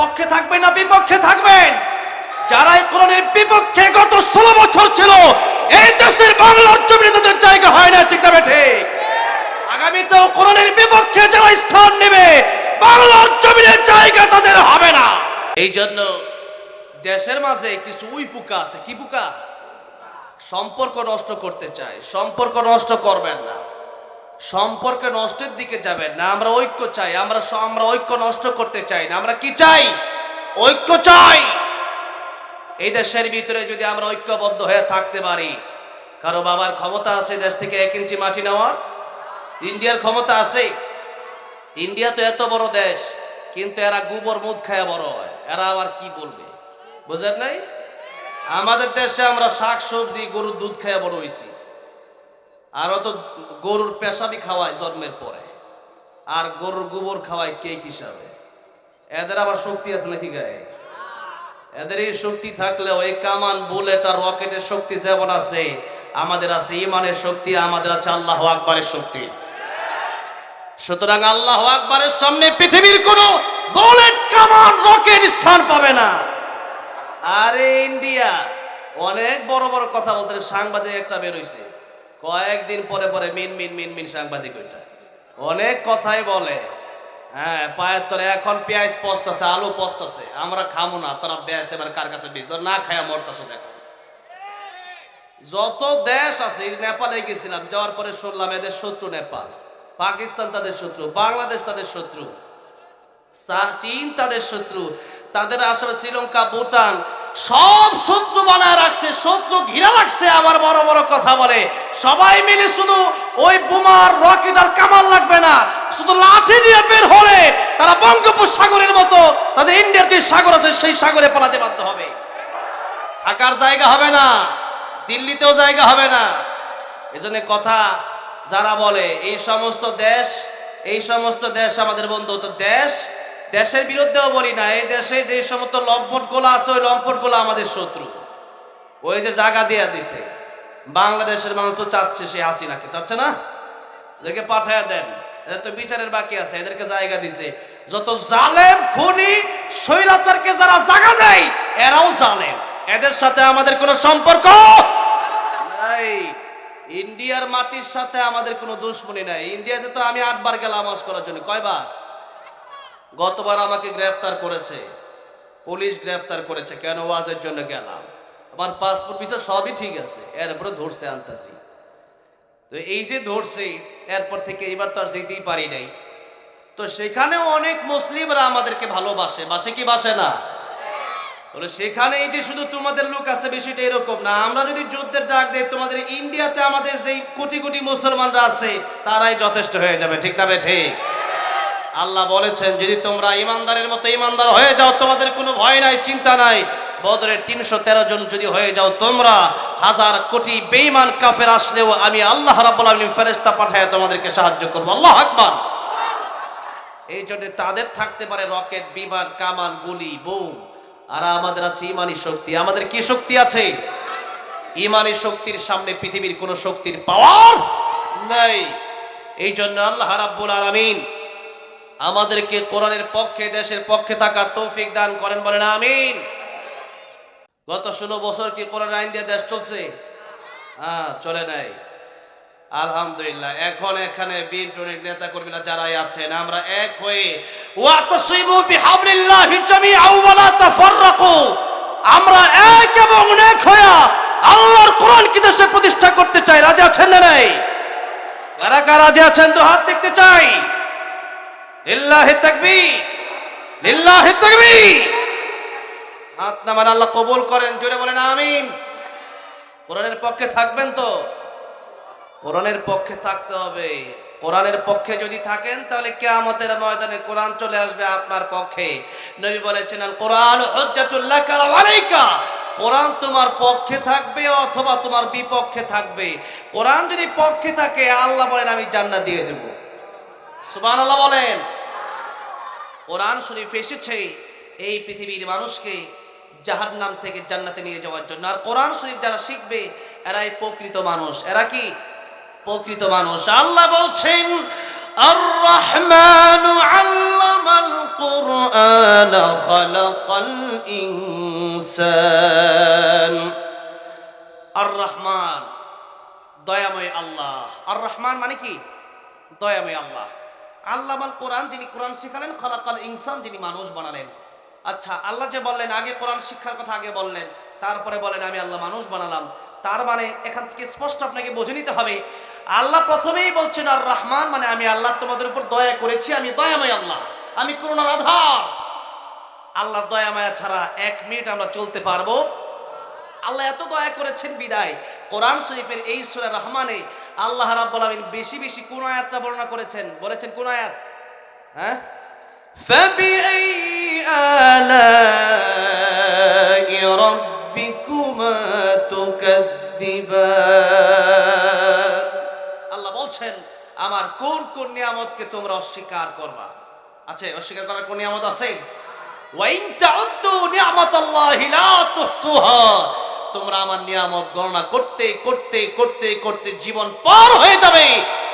পক্ষে থাকবেন না বিপক্ষে থাকবেন? যারা এই কোরআনের বিপক্ষে গত ষোলো বছর ছিল, এই দেশের বাংলার জমিনে তাদের জায়গা হয় না, ঠিক না বেঠে আগামীতেও কোরআনের বিপক্ষে যারা স্থান নেবে, বাংলার জমিনের জায়গা তাদের হবে না। এই জন্য দেশের মাঝে কিছু উই পোকা আছে, কি পোকা? সম্পর্ক নষ্ট করতে চায়, সম্পর্ক নষ্ট করবেন না। সম্পর্ক নষ্টের দিকে যাবেন না, আমরা ঐক্য চাই, আমরা আমরা ঐক্য নষ্ট করতে চাই না, আমরা কি চাই? ঐক্য চাই! এই দেশের ভিতরে যদি আমরা ঐক্যবদ্ধ হয়ে থাকতে পারি, কারও বাবার ক্ষমতা আছে দেশ থেকে এক ইঞ্চি মাটি নেওয়ার? ইন্ডিয়ার ক্ষমতা আছে? ইন্ডিয়া তো এত বড় দেশ, কিন্তু এরা গোবর মুদ খায় বড় হয়। এরা আবার কি বলবে? বুঝেন নাই? আমাদের দেশে আমরা শাক, সবজি, গরুর দুধ খেয়ে বড় হয়েছি আরও অত গরুর পেশাবি খাওয়ায় জন্মের পরে। আর গরুর গোবর খাওয়ায় কেক হিসাবে। এদের আবার শক্তি আছে নাকি গায়ে? এদের এই শক্তি থাকলেও এই কামান বুলেট আর রকেটের শক্তি যেমন আছে, আমাদের আছে ইমানের শক্তি, আমাদের আছে আল্লাহ আকবরের শক্তি। সুতরাং আল্লাহ আকবরের সামনে পৃথিবীর কোনো বুলেট, কামান, রকেট স্থান পাবে না। আরে ইন্ডিয়া, অনেক বড় বড় কথা বলতে সাংবাদিক একটা বেরোইছে কয়েকদিন পরে পরে মিন মিন মিন মিন সাংবাদিক ওইটা। অনেক কথাই বলে। হ্যাঁ পায়ের তলে এখন পেঁয়াজ পোস্ট আছে, আলু পোস্ট আছে। আমরা খামো না, তোরা বেশ এবার কার কাছে বেশ না খায়া মরতাছো দেখো। যত দেশ আছে নেপালে গেছিলাম, যাওয়ার পরে শুনলাম এদের শত্রু নেপাল। পাকিস্তান তাদের শত্রু, বাংলাদেশ তাদের শত্রু। চীন তাদের শত্রু। তাদের আশেপাশে শ্রীলঙ্কা, ভুটান সব শত্রু বানায় রাখছে, শত্রু ঘিরা রাখছে আবার বড় বড় কথা বলে। সবাই মিলে শুধু ওই বোমার, রকেট আর কামাল লাগবে না, শুধু লাঠি নিয়ে বের হলে তারা বঙ্গোপসাগরের মতো, তাদের ইন্ডিয়ার যে সাগর আছে, সেই সাগরে পালাতে বাধ্য হবে। থাকার জায়গা হবে না, দিল্লিতেও জায়গা হবে না। এজন্য কথা যারা বলে, এই সমস্ত দেশ, এই সমস্ত দেশ আমাদের বন্ধু, তো দেশ দেশের বিরুদ্ধেও বলি না, এই দেশে যে সমস্ত লম্পটগুলো আছে, ওই লম্পটগুলো আমাদের শত্রু। ওই যে জায়গা দিয়ে দিছে। বাংলাদেশের মানুষ তো চাচ্ছে সে হাসিনাকে, চাচ্ছে না? এদেরকে পাঠায় দেন। এদের তো বিচারের বাকি আছে, এদেরকে জায়গা দিছে। যত জালেম, খুনি, স্বৈরাচারকে যারা জায়গা দেয়, এরাও জালেম। এদের সাথে আমাদের কোনো সম্পর্ক নাই। ইন্ডিয়ার মাটির সাথে আমাদের কোনো দুশ্মনী নাই। ইন্ডিয়াতে তো আমি আটবার গেলাম হজ করার জন্য। কয়বার? গতবার আমাকে গ্রেফতার করেছে। পুলিশ গ্রেফতার করেছে। কেন ওয়াজের জন্য গেলাম? আমার পাসপোর্ট ভিসা সবই ঠিক আছে। এরপরে ধরছে আনতাছি। তো এই যে ধরছে, এরপর থেকে এবার তো আর যেতেই পারি নাই। তো সেখানেও অনেক মুসলিমরা আমাদেরকে ভালোবাসে। বাসে কি বাসে না? তাহলে সেখানে এই যে শুধু তোমাদের লোক আছে, বিষয়টা এরকম না। আমরা যদি যুদ্ধের ডাক দেই, তোমাদের ইন্ডিয়াতে আমাদের যেই কোটি কোটি মুসলমানরা আছে, তারাই যথেষ্ট হয়ে যাবে। ঠিক না ঠিক? আল্লাহ বলেছেন, যদি তোমরা ইমানদারের মতো ইমানদার হয়ে যাও, তোমাদের কোনো ভয় নাই, চিন্তা নাই। বদরের তিনশো তেরো জন যদি হয়ে যাও, তোমরা হাজার কোটি বেইমান কাফের আসলেও আমি আল্লাহ রাব্বুল আলামিন ফেরেশতা পাঠায় তোমাদেরকে সাহায্য করব। আল্লাহ আকবার! এই জন্য তাদের থাকতে পারে রকেট, বিমান কামান গুলি, বোম। আর আমাদের আছে ইমানি শক্তি। আমাদের কি শক্তি আছে? ইমানি শক্তির সামনে পৃথিবীর কোন শক্তির পাওয়ার নাই। এই জন্য আল্লাহ রাব্বুল আলামিন আমাদেরকে কোরআনের পক্ষে, দেশের পক্ষে থাকার তৌফিক দান করেন বলেন আমিন। গত ষোলো বছর কি কোরআন আইন দিয়ে দেশ চলছে? হ্যাঁ চলে নাই। আলহামদুলিল্লাহ, এখন এখানে বিএনপির নেতা কর্মীরা যারাই আছেন, আমরা এক হয়ে ওয়াতাসিমু বিহাবলিল্লাহি জামিআ ওয়া লা তাফাররাকু। আমরা এক এবং এক হয়ে আল্লাহর কোরআন কি দেশে প্রতিষ্ঠা করতে চাই। রাজি আছেন না নাই? কারা কারা রাজি আছেন? তো হাত দেখতে চাই। লিল্লাহি তাকবীর লিল্লাহি তাকবীর। হাত নামান আল্লাহ কবুল করেন, জোরে বলেন আমিন। কোরআনের পক্ষে থাকবেন তো? কোরআনের পক্ষে থাকতে হবে। কোরআনের পক্ষে যদি থাকেন, তাহলে কেয়ামতের ময়দানে কোরআন চলে আসবে আপনার পক্ষে। নবী বলেছেন আল কোরআন হজ্জাতুল্লাহ আলাইকা। কোরআন তোমার পক্ষে থাকবে অথবা তোমার বিপক্ষে থাকবে। কোরআন যদি পক্ষে থাকে, আল্লাহ বলেন, আমি জান্নাত দিয়ে দেব। সুবহানাল্লাহ বলেন। কোরআন শরীফ এসেছে, এই পৃথিবীর মানুষকে জাহার নাম থেকে জান্নাতে নিয়ে যাওয়ার জন্য। আর কোরআন শরীফ যারা শিখবে, এরাই প্রকৃত মানুষ। এরা কি? প্রকৃত মানুষ। আল্লাহ বলছেন আর রহমান আর রহমান দয়াময় আল্লাহ। আর রহমান মানে কি? দয়াময় আল্লাহ। আল্লাহ আল কোরআন যিনি কোরআন শিখালেন, খলাকাল ইনসান যিনি মানুষ বানালেন। আচ্ছা আল্লাহ যে বললেন, আগে কোরআন শিক্ষার কথা আগে বললেন, তারপরে বলেন, আমি আল্লাহ মানুষ বানালাম। তার মানে এখান থেকে স্পষ্ট আপনাকে বুঝে নিতে হবে, আল্লাহ প্রথমেই বলছেন, আর রহমান মানে আমি আল্লাহ তোমাদের উপর দয়া করেছি, আমি দয়াময় আল্লাহ, আমি করোনার আধার। আল্লাহ দয়া মায়া ছাড়া এক মিনিট আমরা চলতে পারব। আল্লাহ এত দয়া করেছেন বিদায় কোরআন শরীফের এই সূরা রহমানে আল্লাহ রাব্বুল আলামিন বেশি বেশি কোন আয়াতটা বর্ণনা করেছেন বলেছেন কোন আয়াত হ্যাঁ فبأي آلاء ربكما تكذبان আল্লাহ বলছেন আমার কোন কোন নিয়ামতকে তোমরা অস্বীকার করবা আছে অস্বীকার করার কোন নিয়ামত আছে ওয়াইন তাউদ্দু নিয়ামাতাল্লাহি লা তুহসুহা তোমরা আমার নিয়ামত গণনা করতে করতে করতে করতে জীবন পার হয়ে যাবে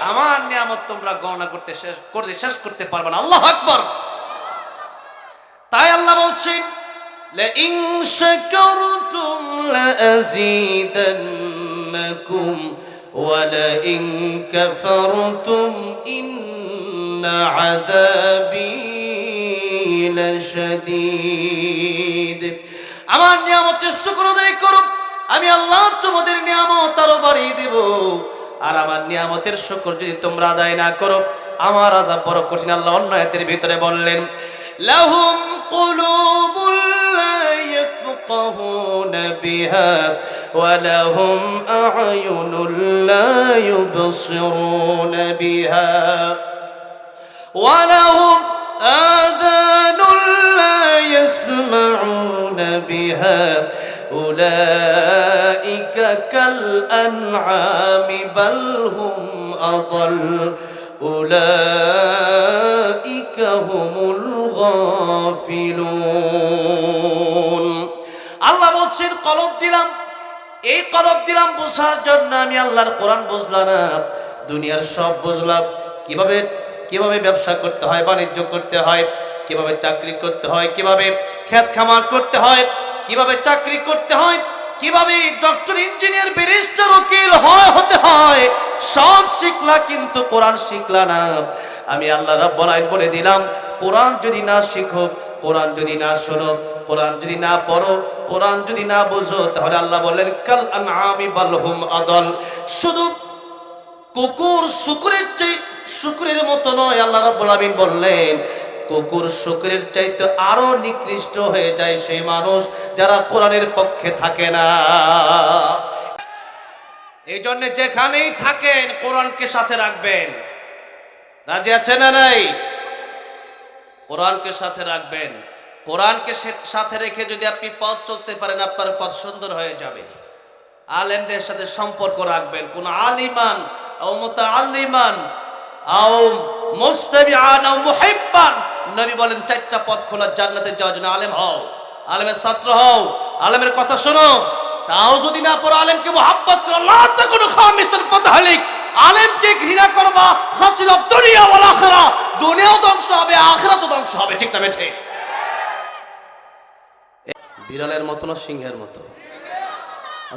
আমার নিয়ামত তোমরা গণনা করতে শেষ করতে শেষ করতে পারবে না আল্লাহ আকবার তাই আল্লাহ বলছেন لئن شكرتم لأزيدنكم ولئن كفرتم إن عذابي لشديد আমার নিয়ামতের শুকর আদায় করো আমি আল্লাহ তোমাদের নিয়ামত আরও বাড়িয়ে দেব। আর আমার নিয়ামতের শুকর যদি তোমরা আদায় না করো, আমার আজাব বড় কঠিন। আল্লাহ অন্য ভিতরে বললেন, লাহুম কুলুবুল লা বিহা ওয়া লাহুম আয়ুনুল লা ইউবসিরুন বিহা ওয়া লাহুম বিহা أولئك كالأنعام بل هم أضل أولئك هم الغافلون আল্লাহ বলছেন কলব দিলাম এই কলব দিলাম বোঝার জন্য আমি আল্লাহর কোরআন বুঝলাম না দুনিয়ার সব বুঝলাম কিভাবে কিভাবে ব্যবসা করতে হয় বাণিজ্য করতে হয় কিভাবে চাকরি করতে হয় কিভাবে খেত খামার করতে হয় কীভাবে চাকরি করতে হয়, কীভাবে ডক্টর, ইঞ্জিনিয়ার, ব্যারিস্টার, উকিল হয়, হতে হয়, সব শিখলা কিন্তু কোরআন শিখলা না। আমি আল্লাহ রাব্বুল আলামিন বলে দিলাম, কোরআন যদি না শিখো, কোরআন যদি না শোনো, কোরআন যদি না পড়ো, কোরআন যদি না বুঝো, তাহলে আল্লাহ বললেন, কাল আনআমি বালহুম আদল। শুধু কুকুর শুকুরের চাই শুকুরের মতো নয়, আল্লাহ রাব্বুল আলামিন বললেন কুকুর শুকুরের চাইতে আরও নিকৃষ্ট হয়ে যায় সেই মানুষ যারা কোরআনের পক্ষে থাকে না। এই জন্য যেখানেই থাকেন, কোরআনকে সাথে রাখবেন। রাজি আছে না নাই? কোরআনকে সাথে রাখবেন। কোরআনকে সাথে রেখে যদি আপনি পথ চলতে পারেন, আপনার পথ সুন্দর হয়ে যাবে। আলেমদের সাথে সম্পর্ক রাখবেন। কোন আলিমান ও মুতাআল্লিমান আও মুস্তাবিআন ও মুহিব্বান নবী বলেন, চারটা পথ খোলা, জান্নাতে যাওয়ার জন্য আলেম হও। আলেমের ছাত্র হও, আলেমের কথা শোনো। তাও যদি না পড়ো, আলেমকে মোহাব্বত করো আল্লাহ তা কোনো খামিসের ফাতালিক আলেমকে ঘৃণা করবা হাসির দুনিয়া ওয়াল আখিরা। দুনিয়াও ধ্বংস হবে, আখিরাতও ধ্বংস হবে, ঠিক না বেঠে? বিড়ালের মতো না সিংহের মতো?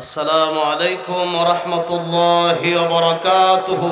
আসসালামু আলাইকুম ওয়া রাহমাতুল্লাহি ওয়া বারাকাতুহু।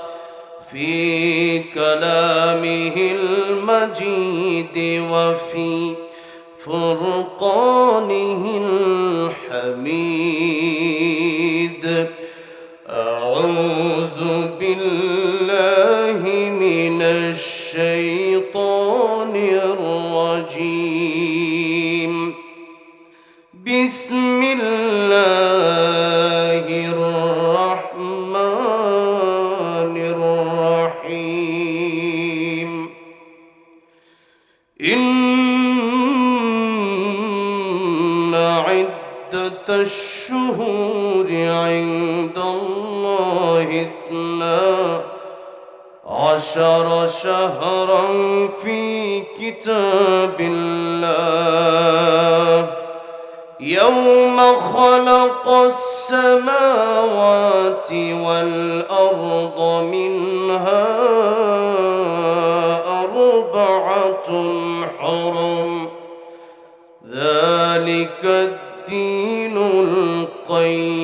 كلامه المجيد وفي فرقانه الحميد. عشر شهرا في كتاب الله. يوم خلق السماوات والأرض منها أربعة حرم. ذلك الدين القيم.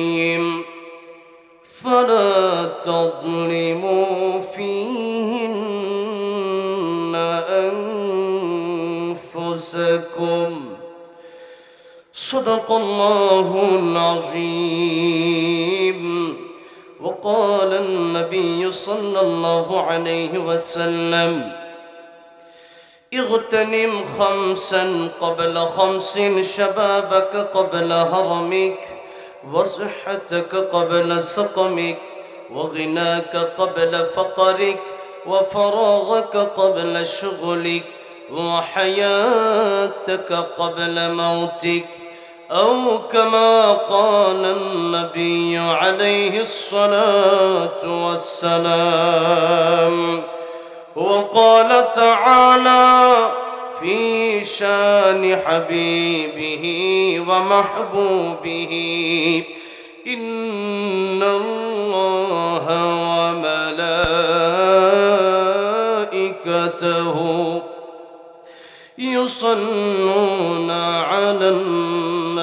صدق الله العظيم. وقال النبي صلى الله عليه وسلم اغتنم خمسا قبل خمس شبابك قبل هرمك وصحتك قبل سقمك وغناك قبل فقرك وفراغك قبل شغلك وحياتك قبل موتك. أو كما قال النبي عليه الصلاة والسلام. وقال تعالى في شان حبيبه ومحبوبه إن الله وملائكته يصلون على النبي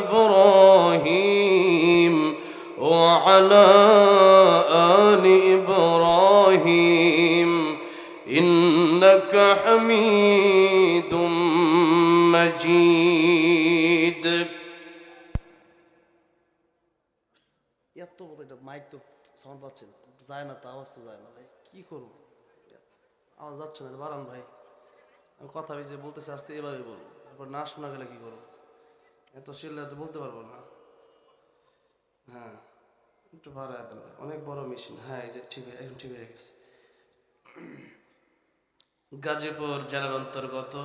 إبراهيم وعلى آل إبراهيم إنك حميد مجيد এত বড় এটা মাইক তো সাউন্ড পাচ্ছে না যায় না তো আওয়াজ তো যায় না ভাই কি করবো আওয়াজ যাচ্ছে না বাড়ান ভাই আমি কথা বেজে বলতেছি আস্তে এভাবে বলবো এরপর না শোনা গেলে কি করবো এত শিল্লা তো বলতে পারব না। হ্যাঁ একটু ভাড়া দেন অনেক বড় মেশিন। হ্যাঁ এই যে ঠিক এখন ঠিক হয়ে গেছে। গাজীপুর জেলার অন্তর্গত।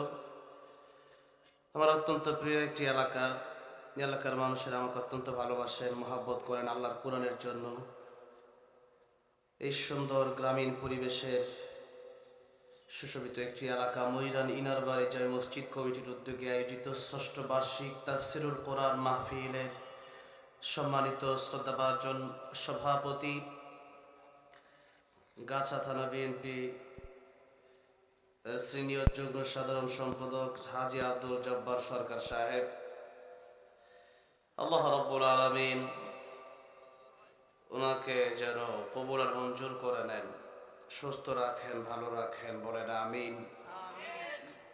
আমার অত্যন্ত প্রিয় একটি এলাকা। এলাকার মানুষেরা আমাকে অত্যন্ত ভালোবাসেন, মহাব্বত করেন আল্লাহর কোরআনের জন্য। এই সুন্দর গ্রামীণ পরিবেশের সুশোভিত একটি এলাকা ময়রান ইনারবাড়ি জামে মসজিদ, কমিটির উদ্যোগে আয়োজিত ষষ্ঠ বার্ষিক তাফসিরুল কোরআন মাহফিলের সম্মানিত শ্রদ্ধাভাজন সভাপতি গাছা থানা বিএনপি সিনিয়র যুগ্ম সাধারণ সম্পাদক হাজি আব্দুল জব্বার সরকার সাহেব। আল্লাহ রব্বুল আলমিন ওনাকে যেন কবুল মঞ্জুর করে নেন। সুস্থ রাখেন ভালো রাখেন বলেন আমিন।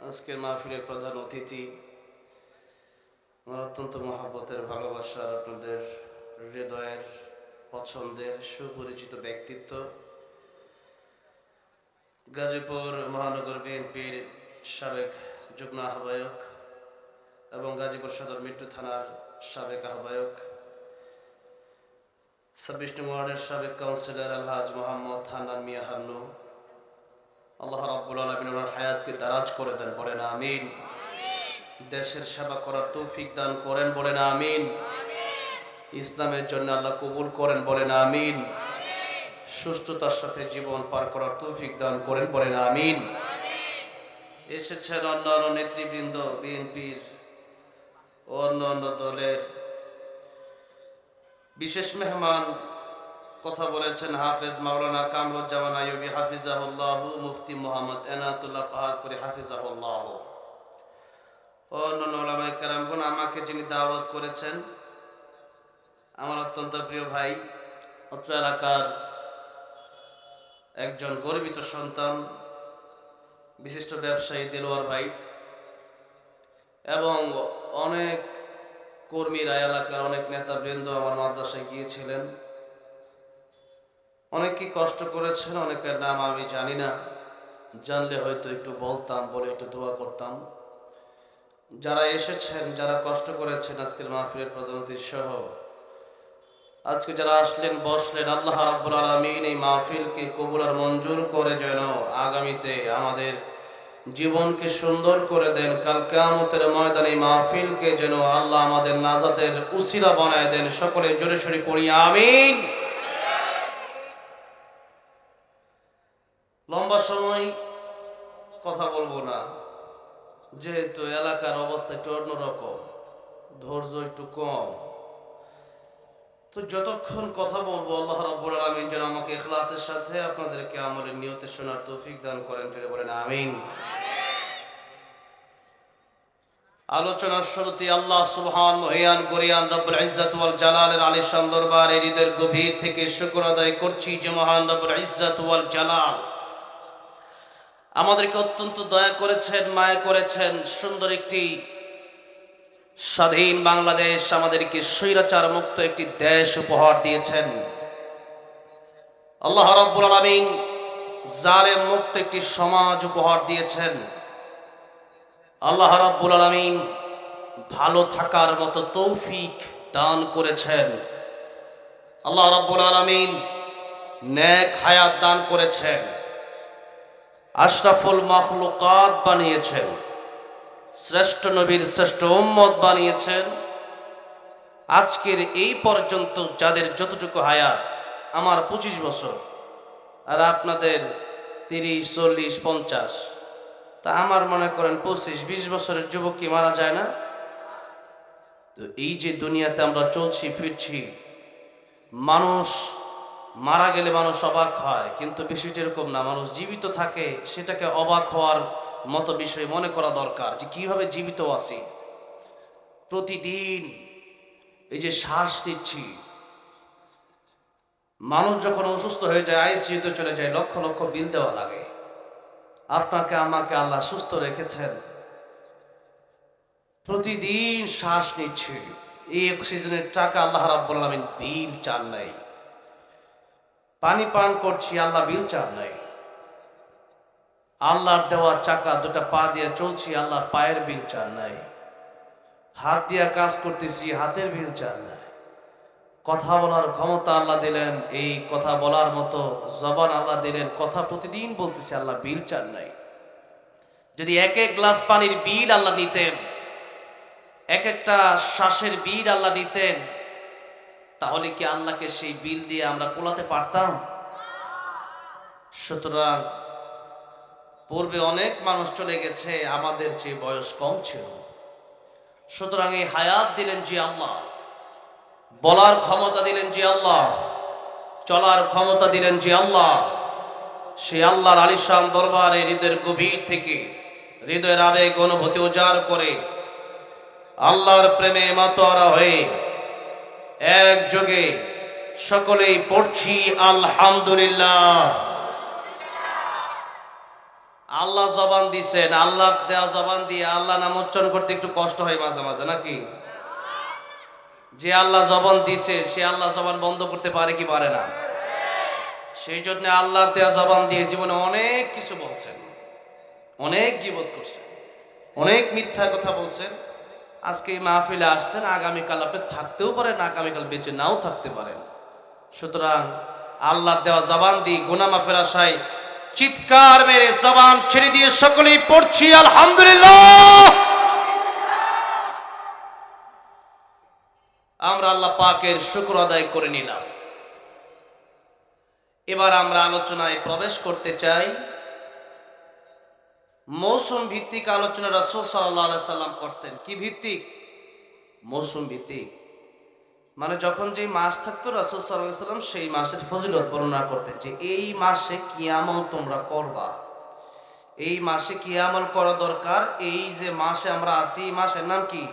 আজকের মাহফিলের প্রধান অতিথি আমার অত্যন্ত মহাব্বতের ভালোবাসার আপনাদের হৃদয়ের পছন্দের সুপরিচিত ব্যক্তিত্ব। গাজীপুর মহানগর বিএনপির সাবেক যুগ্ম আহ্বায়ক এবং গাজীপুর সদর মৃত্যু থানার সাবেক আহ্বায়ক। ছাব্বিশ নং ওয়ার্ডের সাবেক কাউন্সিলর আলহাজ মোহাম্মদ হান্নান মিয়া হান্নু। আল্লাহ রাব্বুল আলমিন ওনার হায়াতকে দারাজ করে দেন বলেন আমিন। দেশের সেবা করার তৌফিক দান করেন বলেন আমিন। ইসলামের জন্য আল্লাহ কবুল করেন বলেন আমিন। সুস্থতার সাথে জীবন পার করার তৌফিক দান করেন বলেন আমিন। এসেছেন অন্যান্য নেতৃবৃন্দ বিএনপির অন্য অন্য দলের বিশেষ মেহমান কথা বলেছেন হাফেজ মাওলানা কামরুজ্জামান আইয়ুবী হাফিজাহুল্লাহ মুফতি মোহাম্মদ এনাতুল্লাহ পাহাড়পুরি হাফিজাহুল্লাহ। অন্যান্য ওলামাই কেরামগুন আমাকে যিনি দাওয়াত করেছেন, আমার অত্যন্ত প্রিয় ভাই, অত্র এলাকার একজন গর্বিত সন্তান, বিশিষ্ট ব্যবসায়ী দেলোয়ার ভাই, এবং অনেক কর্মীরা এলাকার অনেক নেতাবৃন্দ আমার মাদ্রাসায় গিয়েছিলেন। অনেকেই কষ্ট করেছেন, অনেকের নাম আমি জানি না। জানলে হয়তো একটু বলতাম, বলে একটু দোয়া করতাম। যারা এসেছেন, যারা কষ্ট করেছেন, আজকের মাহফিলের প্রধানমন্ত্রী সহ আজকে যারা আসলেন, বসলেন, আল্লাহ রাব্বুল আলামিন এই মাহফিলকে কবুলার মঞ্জুর করে যেন আগামীতে আমাদের জীবনকে সুন্দর করে দেন। কাল কিয়ামতের ময়দানে মাহফিলকে যেন আল্লাহ আমাদের নাজাতের উসিলা বানায় দেন। সকলে জোরে সরে পড়ি, আমিন। লম্বা সময় কথা বলব না। যেহেতু এলাকার অবস্থা একটু অন্যরকম, ধৈর্য একটু কম। তো যতক্ষণ কথা বলব, আল্লাহ রাব্বুল আলামিন যেন আমাকে ইখলাসের সাথে আপনাদেরকে আমলের নিয়তে শোনার তৌফিক দান করেন। বলেন, আমিন। আলোচনার শুরুতে আল্লাহ সুবহান মহিয়ান গরিয়ান রব্বুল ইজ্জাত ওয়াল জালালের আলিশান দরবারে হৃদয়ের গভীর থেকে শুকর আদায় করছি যে মহান রব্বুল ইজ্জাত ওয়াল জালাল। আমাদেরকে অত্যন্ত দয়া করেছেন, মায়া করেছেন, সুন্দর একটি স্বাধীন বাংলাদেশ আমাদেরকে স্বৈরাচার মুক্ত একটি দেশ উপহার দিয়েছেন। আল্লাহ রাব্বুল আলামিন জালেম মুক্ত একটি সমাজ উপহার দিয়েছেন। আল্লাহ রাব্বুল আলামিন ভালো থাকার মতো তৌফিক দান করেছেন। আল্লাহ রাব্বুল আলামিন ন্যাক হায়াত দান করেছেন। আশরাফুল মাখলুকাত বানিয়েছেন। শ্রেষ্ঠ নবীর শ্রেষ্ঠ উম্মত বানিয়েছেন। আজকের এই পর্যন্ত যাদের যতটুকু হায়াত, আমার পঁচিশ বছর, আর আপনাদের তিরিশ, চল্লিশ, পঞ্চাশ। তা আমার মনে করেন পঁচিশ, বিশ বছরের যুবক কি মারা যায় না? তো এই যে দুনিয়াতে আমরা চলছি, ফিরছি, মানুষ মারা গেলে মানুষ অবাক হয়, কিন্তু বিষয়টি এরকম না। মানুষ জীবিত থাকে, সেটাকে অবাক হওয়ার মতো বিষয় মনে করা দরকার যে কীভাবে জীবিত আছি। প্রতিদিন এই যে শ্বাস নিচ্ছি। মানুষ যখন অসুস্থ হয়ে যায়, আইসিইউতে চলে যায়, লক্ষ লক্ষ বিল দেওয়া লাগে। আপনাকে, আমাকে আল্লাহ সুস্থ রেখেছেন। প্রতিদিন শ্বাস নিচ্ছি। এই অক্সিজেনের টাকা আল্লাহ রাব্বুল আলামিন বিল চান নাই। পানি পান করছি, আল্লাহ বিল চান নাই। আল্লাহর দেওয়া চাকা দুটা পা দিয়ে চলছি আল্লাহ পায়ের বিল চান নাই। হাত দিয়ে কাজ করতেছি, হাতের বিল চান নাই। কথা বলার ক্ষমতা আল্লাহ দিলেন, এই কথা বলার মতো জবান আল্লাহ দিলেন, কথা প্রতিদিন বলতেছি আল্লাহ, বিল চান নাই। যদি এক এক গ্লাস পানির বিল আল্লাহ নিতেন, এক একটা শ্বাসের বিল আল্লাহ নিতেন, তাহলে কি আল্লাহকে সেই বিল দিয়ে আমরা কোলাতে পারতাম? সুতরাং পূর্বে অনেক মানুষ চলে গেছে, আমাদের যে বয়স কম ছিল। সুতরাং এই হায়াত দিলেন যে আল্লাহ। বলার ক্ষমতা দিলেন যে আল্লাহ, চলার ক্ষমতা দিলেন যে আল্লাহ। সে আল্লাহর আলিশান দরবারে হৃদয়ের গভীর থেকে হৃদয়ের আবেগ অনুভূতি উজাড় করে আল্লাহর প্রেমে মাতোয়ারা হয়ে একযোগে সকলেই পড়ছি, আলহামদুলিল্লাহ। আল্লাহ জবান দিছেন আল্লাহ দেওয়া জবান দিয়ে আল্লাহ নাম উচ্চারণ করতে একটু কষ্ট হয় মাঝে মাঝে, নাকি? যে আল্লাহ জবান দিছে, সে আল্লাহ জবান বন্ধ করতে পারে কি পারে না? সেই জন্য আল্লাহ দেওয়া জবান দিয়ে জীবনে অনেক কিছু বলছেন। অনেক গিবত করছেন। অনেক মিথ্যা কথা বলছেন। আজকে এই মাহফিলে আসছেন, আগামীকাল আপনি থাকতেও পারেন, আগামীকাল বেঁচে নাও থাকতে পারেন। সুতরাং আল্লাহ দেওয়া জবান দিয়ে গুনা মাফের আশায় চিৎকার মেরে জবান ছেড়ে দিয়ে সকলেই পড়ছি, আলহামদুলিল্লাহ! আমরা আল্লাহ পাকের শুক্র আদায় করে নিলাম। এবার আমরা আলোচনায় প্রবেশ করতে চাই। মৌসুম ভিত্তিক আলোচনা রাসূল আলাইহি সাল্লাম করতেন। কি ভিত্তিক? মৌসুম ভিত্তিক। মানে যখন যেই মাস থাকতো রাসূল আলাইহি সাল্লাম, সেই মাসের ফজিলত বর্ণনা করতেন যে এই মাসে কি আমল তোমরা করবা। এই মাসে কি আমল করা দরকার। এই যে মাসে আমরা আছি, এই মাসের নাম কি?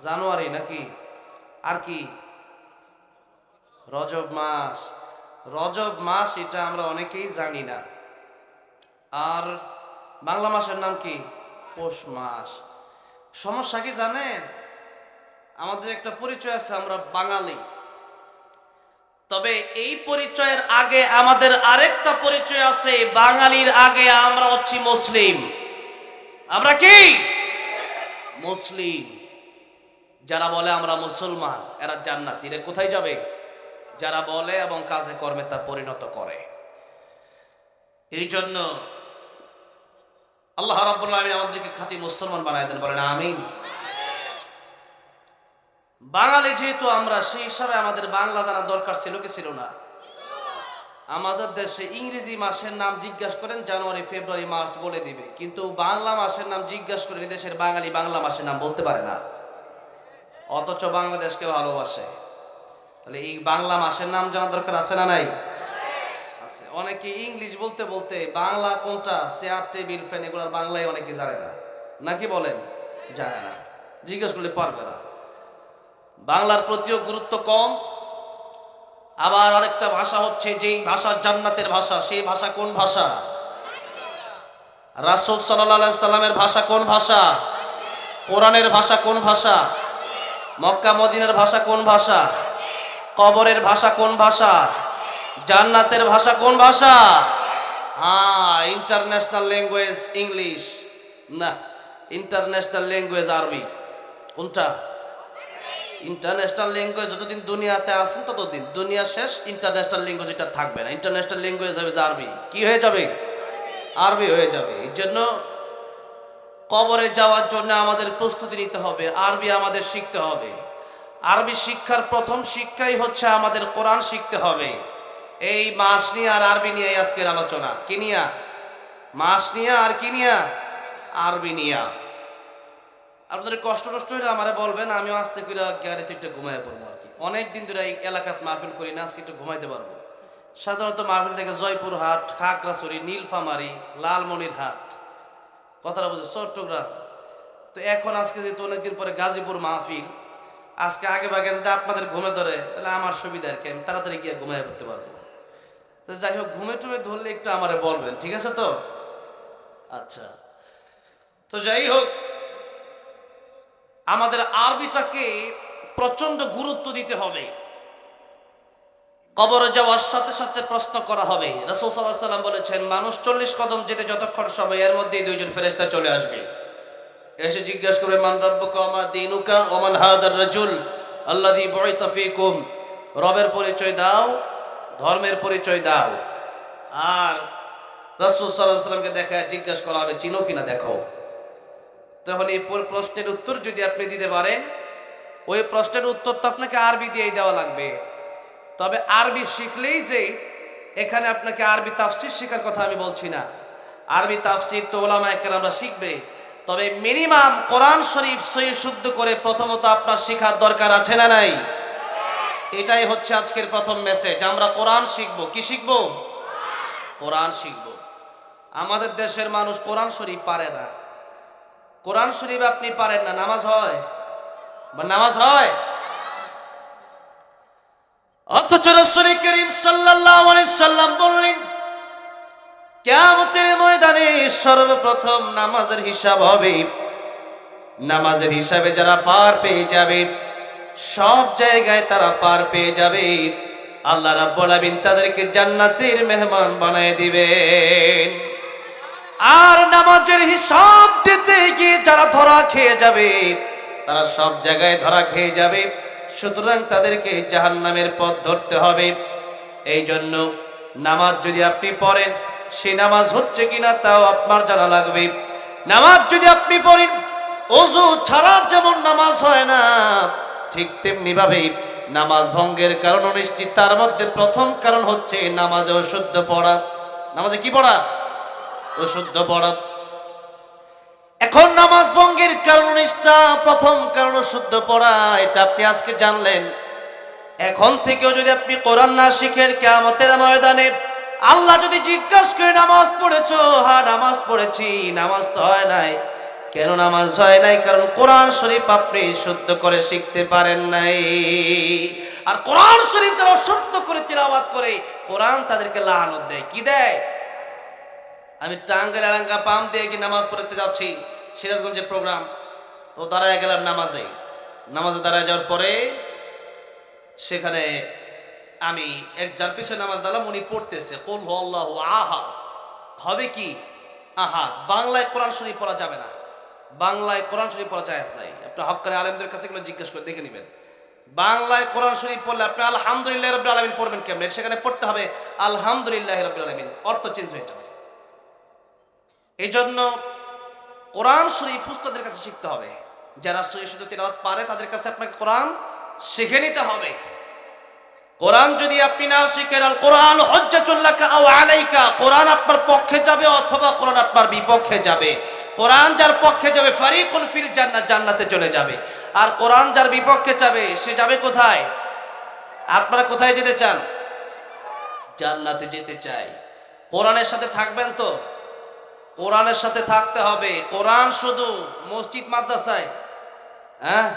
জানুয়ারি নাকি? আর কি? রজব মাস। রজব মাস, এটা আমরা অনেকেই জানি না। আর বাংলা মাসের নাম কি? পৌষ মাস। সমস্যা কি জানেন? আমাদের একটা পরিচয় আছে, আমরা বাঙালি। তবে এই পরিচয়ের আগে আমাদের আরেকটা পরিচয় আছে, বাঙালির আগে আমরা হচ্ছি মুসলিম। আমরা কি? মুসলিম। যারা বলে আমরা মুসলমান, এরা জান্নাতি। এরা কোথায় যাবে? যারা বলে এবং কাজে কর্মে তা পরিণত করে। এই জন্য আল্লাহ রাব্বুল আমাদেরকে খাঁটি মুসলমান বানায় দেন, বলেন আমিন। বাঙালি যেহেতু আমরা, সেই হিসাবে আমাদের বাংলা জানা দরকার ছিল কি ছিল না? আমাদের দেশে ইংরেজি মাসের নাম জিজ্ঞাসা করেন, জানুয়ারি, ফেব্রুয়ারি, মার্চ বলে দিবে। কিন্তু বাংলা মাসের নাম জিজ্ঞাসা করেন দেশের বাঙালি বাংলা মাসের নাম বলতে পারে না। অথচ বাংলাদেশকে ভালোবাসে। তাহলে এই বাংলা মাসের নাম জানা দরকার আছে না নাই? আছে। অনেকে ইংলিশ বলতে বলতে বাংলা কোনটা, চেয়ার, টেবিল, ফ্যান এগুলো বাংলায় অনেকে জানে না। নাকি বলেন? জানে না। জিজ্ঞেস করলে পারবে না। বাংলার প্রতিও গুরুত্ব কম। আবার আরেকটা ভাষা হচ্ছে যেই ভাষা জান্নাতের ভাষা, সেই ভাষা কোন ভাষা? রাসূল আলাইহি সাল্লামের ভাষা কোন ভাষা? কোরআনের ভাষা কোন ভাষা? মক্কা, মদিনার ভাষা কোন ভাষা? কবরের ভাষা কোন ভাষা? জান্নাতের ভাষা কোন ভাষা? হ্যাঁ ইন্টারন্যাশনাল ল্যাঙ্গুয়েজ ইংলিশ না ইন্টারন্যাশনাল ল্যাঙ্গুয়েজ আরবি কোনটা? ইন্টারন্যাশনাল ল্যাঙ্গুয়েজ যতদিন দুনিয়াতে আছেন ততদিন। দুনিয়া শেষ ইন্টারন্যাশনাল ল্যাঙ্গুয়েজ এটা থাকবে না। ইন্টারন্যাশনাল ল্যাঙ্গুয়েজ হবে আরবি কি হয়ে যাবে? আরবি হয়ে যাবে। এই জন্য কবরে যাওয়ার জন্য আমাদের প্রস্তুতি নিতে হবে, আরবি আমাদের শিখতে হবে। আরবি শিক্ষার প্রথম শিক্ষাই হচ্ছে আমাদের কোরআন শিখতে হবে। এই মাস নিয়ে আর আরবি নিয়ে আজকের আলোচনা। কি নিয়া? মাস নিয়ে আর কি নিয়া? আরবি নিয়া। আপনাদের কষ্ট টষ্ট হলে আমারে বলবেন, আমিও আস্তে করে গ্যারেতে একটু ঘুমাই পড়ব আর কি। অনেক দিন ধরে এই এলাকাত মাহফিল করি না, আজকে একটু ঘুমাইতে পারব। সাধারণত মাহফিল থেকে জয়পুরহাট, খাগড়াছড়ি, নীলফামারি লালমনির হাট কথাটা বলছে, চট্টগ্রাম। তো এখন আজকে যেহেতু অনেকদিন পরে গাজীপুর মাহফিল, আজকে আগে ভাগে যদি আপনাদের ঘুমে ধরে, তাহলে আমার সুবিধা আর কি, আমি তাড়াতাড়ি গিয়ে ঘুমাই পড়তে পারব। তো যাই হোক, ঘুমে টুমে ধরলে একটু আমারে বলবেন, ঠিক আছে তো? আচ্ছা। তো যাই হোক, আমাদের আরবিটাকে প্রচণ্ড গুরুত্ব দিতে হবে। কবরে যাওয়ার সাথে সাথে প্রশ্ন করা হবে। রাসূল আলাইহি সাল্লাম বলেছেন, মানুষ চল্লিশ কদম যেতে যতক্ষণ সময়, এর মধ্যেই দুইজন ফেরেশতা চলে আসবে। এসে জিজ্ঞাসা করবে, মান রাব্বুকা ওমা দীনুকা ওমান হাদার রাজুল? আল্লাযী বুইসা ফীকুম। রবের পরিচয় দাও, ধর্মের পরিচয় দাও। আর রাসূল আলাইহি সাল্লামকে দেখা জিজ্ঞাসা করা হবে, চিনো কিনা দেখো? তখন এই পুরো প্রশ্নের উত্তর যদি আপনি দিতে পারেন, ওই প্রশ্নের উত্তর তো আপনাকে আরবি দিয়েই দেওয়া লাগবে। তবে আরবি শিখলেই যে এখানে আপনাকে আরবি তাফসির শেখার কথা আমি বলছি না। আরবি তাফসির তো ওলামা আমরা শিখবে। তবে মিনিমাম কোরআন শরীফ সহি শুদ্ধ করে প্রথমত আপনার শেখার দরকার আছে না নাই? এটাই হচ্ছে আজকের প্রথম মেসেজ আমরা কোরআন শিখব। কি শিখব? কোরআন শিখব। আমাদের দেশের মানুষ কোরআন শরীফ পারে না। কোরআন শরীফ আপনি পারেন না। নামাজ হয়? বা নামাজ হয়? অথচ রসুল করিম সাল্লাম বললেন, কিয়ামতের ময়দানে সর্বপ্রথম নামাজের হিসাব হবে। নামাজের হিসাবে যারা পার পেয়ে যাবে, সব জায়গায় তারা পার পেয়ে যাবে। আল্লাহ রাব্বুল তাদেরকে জান্নাতের মেহমান বানায় দিবেন। আর নামাজের হিসাব দিতে গিয়ে যারা ধরা খেয়ে যাবে, তারা সব জায়গায় ধরা খেয়ে যাবে। সুতরাং তাদেরকে জাহান্নামের পথ ধরতে হবে। এই জন্য নামাজ যদি আপনি পড়েন সেই নামাজ হচ্ছে কিনা তাও আপনার জানা লাগবে। নামাজ যদি আপনি পড়েন, অজু ছাড়া যেমন নামাজ হয় না, ঠিক তেমনি ভাবে নামাজ ভঙ্গের কারণ অনিশ্চিত। তার মধ্যে প্রথম কারণ হচ্ছে নামাজে অশুদ্ধ পড়া। নামাজে কি পড়া? অশুদ্ধ পড়া। এখন নামাজ ভঙ্গের কারণ নিষ্ঠা, প্রথম কারণ শুদ্ধ পড়া, এটা আপনি আজকে জানলেন। এখন থেকেও যদি আপনি কোরআন না শিখেন কেমতের ময়দানে আল্লাহ যদি জিজ্ঞাসা করে, নামাজ পড়েছো? হ্যাঁ নামাজ পড়েছি। নামাজ তো হয় নাই। কেন নামাজ হয় নাই? কারণ কোরআন শরীফ আপনি শুদ্ধ করে শিখতে পারেন নাই। আর কোরআন শরীফ যারা অশুদ্ধ করে তিলাওয়াত করে, কোরআন তাদেরকে লানত দেয়। কি দেয়? আমি টাঙ্গাইল এলাকা পাম দিয়ে কি নামাজ পড়তে যাচ্ছি? সিরাজগঞ্জের প্রোগ্রাম, তো দাঁড়ায় গেলাম নামাজে। নামাজে দাঁড়ায় যাওয়ার পরে সেখানে আমি এক যার পিছনে নামাজ দাঁড়ালাম, উনি পড়তেছে, কোল আল্লাহ আহা হবে কি? আহা বাংলায় কোরআন শরীফ পড়া যাবে না। বাংলায় কোরআন শরীফ পড়া যায় নাই। আপনি হকানি আলেমদের কাছে এগুলো জিজ্ঞেস করে দেখে নেবেন। বাংলায় কোরআন শরীফ পড়লে আপনি আলহামদুলিল্লাহ রবিল আলমিন পড়বেন কেমন? সেখানে পড়তে হবে, আলহামদুলিল্লাহ রবিল আলমিন। অর্থ চেঞ্জ হয়ে যাবে। এই জন্য কোরআন শরীফ উস্তাদের কাছে শিখতে হবে। যারা সহি তিলাওয়াত পারে, তাদের কাছে আপনাকে কোরআন শিখে নিতে হবে। কোরআন যদি আপনি না শিখেন কোরআন হজ্জাতুল্লাকা আও আলাইকা। কোরআন আপনার পক্ষে যাবে অথবা কোরআন আপনার বিপক্ষে যাবে। কোরআন যার পক্ষে যাবে, ফারিকুন ফিল জান্নাত জান্নাতে চলে যাবে। আর কোরআন যার বিপক্ষে যাবে, সে যাবে কোথায়? আপনারা কোথায় যেতে চান? জান্নাতে যেতে চাই। কোরআনের সাথে থাকবেন তো? কোরআনের সাথে থাকতে হবে। কোরআন শুধু মসজিদ, মাদ্রাসায় হ্যাঁ?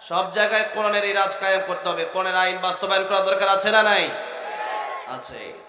সব জায়গায় কোরআনের এই রাজ কায়েম করতে হবে। কোরআনের আইন বাস্তবায়ন করা দরকার আছে না নাই? আছে।